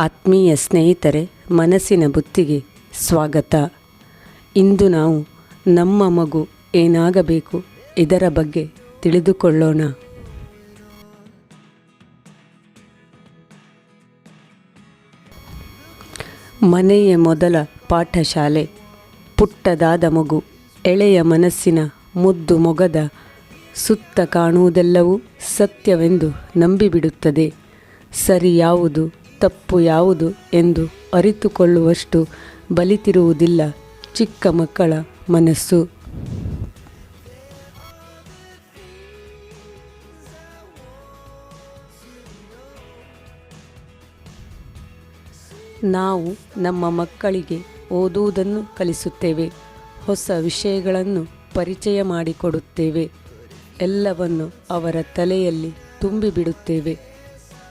ಆತ್ಮೀಯ ಸ್ನೇಹಿತರೆ, ಮನಸ್ಸಿನ ಬುತ್ತಿಗೆ ಸ್ವಾಗತ. ಇಂದು ನಾವು ನಮ್ಮ ಮಗು ಏನಾಗಬೇಕು ಇದರ ಬಗ್ಗೆ ತಿಳಿದುಕೊಳ್ಳೋಣ. ಮನೆಯ ಮೊದಲ ಪಾಠಶಾಲೆ. ಪುಟ್ಟದಾದ ಮಗು, ಎಳೆಯ ಮನಸ್ಸಿನ ಮುದ್ದು ಮೊಗದ, ಸುತ್ತ ಕಾಣುವುದೆಲ್ಲವೂ ಸತ್ಯವೆಂದು ನಂಬಿಬಿಡುತ್ತದೆ. ಸರಿ ಯಾವುದು? ತಪ್ಪು ಯಾವುದು ಎಂದು ಅರಿತುಕೊಳ್ಳುವಷ್ಟು ಬಲಿತಿರುವುದಿಲ್ಲ ಚಿಕ್ಕ ಮಕ್ಕಳ ಮನಸ್ಸು. ನಾವು ನಮ್ಮ ಮಕ್ಕಳಿಗೆ ಓದುವುದನ್ನು ಕಲಿಸುತ್ತೇವೆ, ಹೊಸ ವಿಷಯಗಳನ್ನು ಪರಿಚಯ ಮಾಡಿಕೊಡುತ್ತೇವೆ, ಎಲ್ಲವನ್ನು ಅವರ ತಲೆಯಲ್ಲಿ ತುಂಬಿಬಿಡುತ್ತೇವೆ.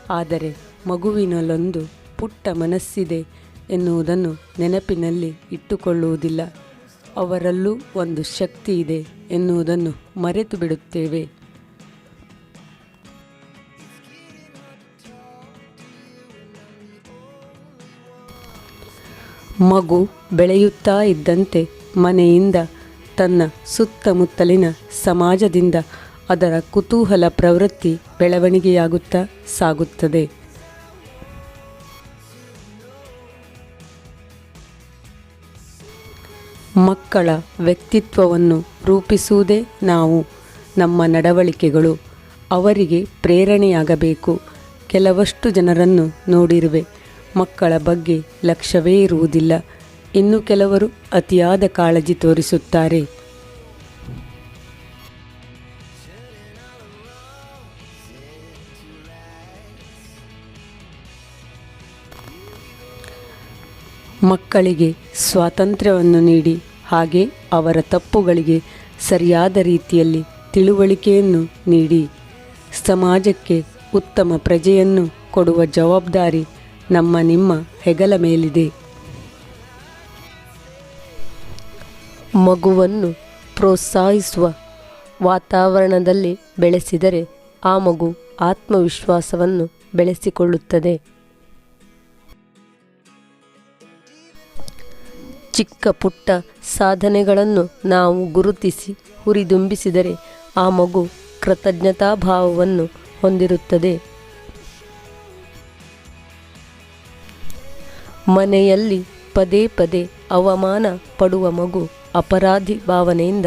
ಆದರೆ ಮಗುವಿನಲ್ಲೊಂದು ಪುಟ್ಟ ಮನಸ್ಸಿದೆ ಎನ್ನುವುದನ್ನು ನೆನಪಿನಲ್ಲಿ ಇಟ್ಟುಕೊಳ್ಳುವುದಿಲ್ಲ. ಅವರಲ್ಲೂ ಒಂದು ಶಕ್ತಿ ಇದೆ ಎನ್ನುವುದನ್ನು ಮರೆತು ಬಿಡುತ್ತೇವೆ. ಮಗು ಬೆಳೆಯುತ್ತಾ ಇದ್ದಂತೆ ಮನೆಯಿಂದ ತನ್ನ ಸುತ್ತಮುತ್ತಲಿನ ಸಮಾಜದಿಂದ ಅದರ ಕುತೂಹಲ ಪ್ರವೃತ್ತಿ ಬೆಳವಣಿಗೆಯಾಗುತ್ತಾ ಸಾಗುತ್ತದೆ. ಮಕ್ಕಳ ವ್ಯಕ್ತಿತ್ವವನ್ನು ರೂಪಿಸುವುದೇ ನಾವು, ನಮ್ಮ ನಡವಳಿಕೆಗಳು. ಅವರಿಗೆ ಪ್ರೇರಣೆಯಾಗಬೇಕು. ಕೆಲವಷ್ಟು ಜನರನ್ನು ನೋಡಿರುವೆ. ಮಕ್ಕಳ ಬಗ್ಗೆ ಲಕ್ಷ್ಯವೇ ಇರುವುದಿಲ್ಲ. ಇನ್ನು ಕೆಲವರು ಅತಿಯಾದ ಕಾಳಜಿ ತೋರಿಸುತ್ತಾರೆ. ಮಕ್ಕಳಿಗೆ ಸ್ವಾತಂತ್ರ್ಯವನ್ನು ನೀಡಿ. ಹಾಗೆ ಅವರ ತಪ್ಪುಗಳಿಗೆ ಸರಿಯಾದ ರೀತಿಯಲ್ಲಿ ತಿಳುವಳಿಕೆಯನ್ನು ನೀಡಿ. ಸಮಾಜಕ್ಕೆ ಉತ್ತಮ ಪ್ರಜೆಯನ್ನು ಕೊಡುವ ಜವಾಬ್ದಾರಿ ನಮ್ಮ ನಿಮ್ಮ ಹೆಗಲ ಮೇಲಿದೆ. ಮಗುವನ್ನು ಪ್ರೋತ್ಸಾಹಿಸುವ ವಾತಾವರಣದಲ್ಲಿ ಬೆಳೆಸಿದರೆ ಆ ಮಗು ಆತ್ಮವಿಶ್ವಾಸವನ್ನು ಬೆಳೆಸಿಕೊಳ್ಳುತ್ತದೆ. ಚಿಕ್ಕ ಪುಟ್ಟ ಸಾಧನೆಗಳನ್ನು ನಾವು ಗುರುತಿಸಿ ಹುರಿದುಂಬಿಸಿದರೆ ಆ ಮಗು ಕೃತಜ್ಞತಾಭಾವವನ್ನು ಹೊಂದಿರುತ್ತದೆ. ಮನೆಯಲ್ಲಿ ಪದೇ ಪದೇ ಅವಮಾನ ಪಡುವ ಮಗು ಅಪರಾಧಿ ಭಾವನೆಯಿಂದ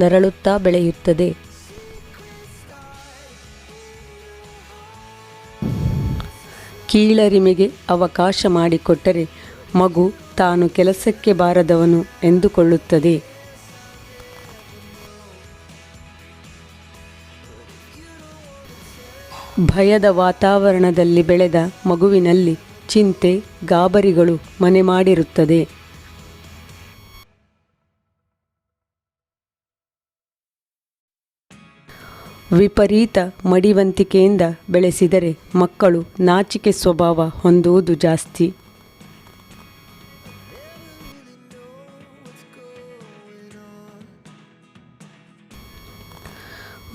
ನರಳುತ್ತಾ ಬೆಳೆಯುತ್ತದೆ. ಕೀಳರಿಮೆಗೆ ಅವಕಾಶ ಮಾಡಿಕೊಟ್ಟರೆ ಮಗು ತಾನು ಕೆಲಸಕ್ಕೆ ಬಾರದವನು ಎಂದುಕೊಳ್ಳುತ್ತದೆ. ಭಯದ ವಾತಾವರಣದಲ್ಲಿ ಬೆಳೆದ ಮಗುವಿನಲ್ಲಿ ಚಿಂತೆ, ಗಾಬರಿಗಳು ಮನೆ ಮಾಡಿರುತ್ತದೆ. ವಿಪರೀತ ಮಡಿವಂತಿಕೆಯಿಂದ ಬೆಳೆಸಿದರೆ ಮಕ್ಕಳು ನಾಚಿಕೆ ಸ್ವಭಾವ ಹೊಂದುವುದು ಜಾಸ್ತಿ.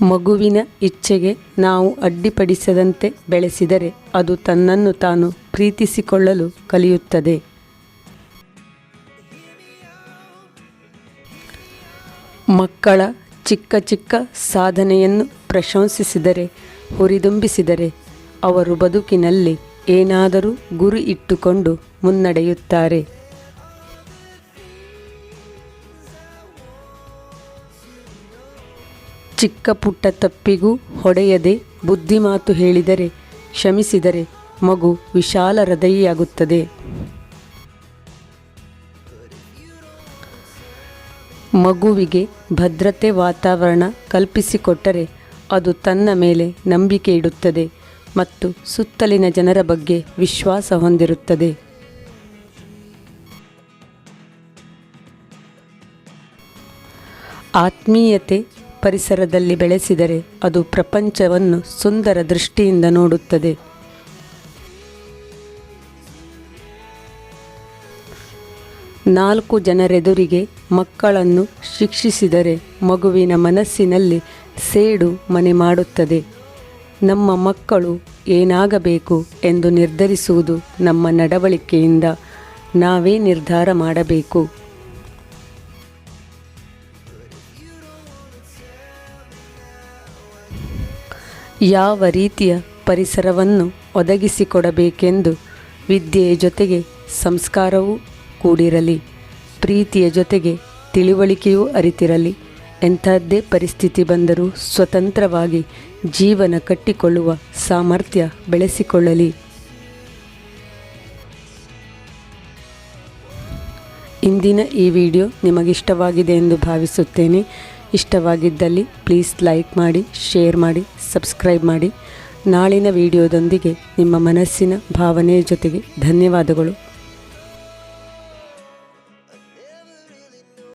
ಮಗುವಿನ ಇಚ್ಛೆಗೆ ನಾವು ಅಡ್ಡಿಪಡಿಸದಂತೆ ಬೆಳೆಸಿದರೆ ಅದು ತನ್ನನ್ನು ತಾನು ಪ್ರೀತಿಸಿಕೊಳ್ಳಲು ಕಲಿಯುತ್ತದೆ. ಮಕ್ಕಳ ಚಿಕ್ಕ ಚಿಕ್ಕ ಸಾಧನೆಯನ್ನು ಪ್ರಶಂಸಿಸಿದರೆ, ಹುರಿದುಂಬಿಸಿದರೆ ಅವರು ಬದುಕಿನಲ್ಲಿ ಏನಾದರೂ ಗುರಿ ಇಟ್ಟುಕೊಂಡು ಮುನ್ನಡೆಯುತ್ತಾರೆ. ಚಿಕ್ಕ ಪುಟ್ಟ ತಪ್ಪಿಗೂ ಹೊಡೆಯದೆ ಬುದ್ಧಿಮಾತು ಹೇಳಿದರೆ, ಕ್ಷಮಿಸಿದರೆ ಮಗು ವಿಶಾಲ ಹೃದಯಿಯಾಗುತ್ತದೆ. ಮಗುವಿಗೆ ಭದ್ರತೆ ವಾತಾವರಣ ಕಲ್ಪಿಸಿಕೊಟ್ಟರೆ ಅದು ತನ್ನ ಮೇಲೆ ನಂಬಿಕೆ ಇಡುತ್ತದೆ ಮತ್ತು ಸುತ್ತಲಿನ ಜನರ ಬಗ್ಗೆ ವಿಶ್ವಾಸ ಹೊಂದಿರುತ್ತದೆ. ಆತ್ಮೀಯತೆ ಪರಿಸರದಲ್ಲಿ ಬೆಳೆಸಿದರೆ ಅದು ಪ್ರಪಂಚವನ್ನು ಸುಂದರ ದೃಷ್ಟಿಯಿಂದ ನೋಡುತ್ತದೆ. ನಾಲ್ಕು ಜನರೆದುರಿಗೆ ಮಕ್ಕಳನ್ನು ಶಿಕ್ಷಿಸಿದರೆ ಮಗುವಿನ ಮನಸ್ಸಿನಲ್ಲಿ ಸೇಡು ಮನೆ ಮಾಡುತ್ತದೆ. ನಮ್ಮ ಮಕ್ಕಳು ಏನಾಗಬೇಕು ಎಂದು ನಿರ್ಧರಿಸುವುದು ನಮ್ಮ ನಡವಳಿಕೆಯಿಂದ ನಾವೇ ನಿರ್ಧಾರ ಮಾಡಬೇಕು. ಯಾವ ರೀತಿಯ ಪರಿಸರವನ್ನು ಒದಗಿಸಿಕೊಡಬೇಕೆಂದು ವಿದ್ಯೆಯ ಜೊತೆಗೆ ಸಂಸ್ಕಾರವೂ ಕೂಡಿರಲಿ, ಪ್ರೀತಿಯ ಜೊತೆಗೆ ತಿಳುವಳಿಕೆಯೂ ಅರಿತಿರಲಿ. ಎಂಥದ್ದೇ ಪರಿಸ್ಥಿತಿ ಬಂದರೂ ಸ್ವತಂತ್ರವಾಗಿ ಜೀವನ ಕಟ್ಟಿಕೊಳ್ಳುವ ಸಾಮರ್ಥ್ಯ ಬೆಳೆಸಿಕೊಳ್ಳಲಿ. ಇಂದಿನ ಈ ವಿಡಿಯೋ ನಿಮಗಿಷ್ಟವಾಗಿದೆ ಎಂದು ಭಾವಿಸುತ್ತೇನೆ. ಇಷ್ಟವಾಗಿದ್ದಲ್ಲಿ ಪ್ಲೀಸ್ ಲೈಕ್ ಮಾಡಿ ಶೇರ್ ಮಾಡಿ ಸಬ್ಸ್ಕ್ರೈಬ್ ಮಾಡಿ. ನಾಳಿನ ವಿಡಿಯೋದೊಂದಿಗೆ ನಿಮ್ಮ ಮನಸ್ಸಿನ ಭಾವನೆಯ ಜೊತೆಗೆ ಧನ್ಯವಾದಗಳು.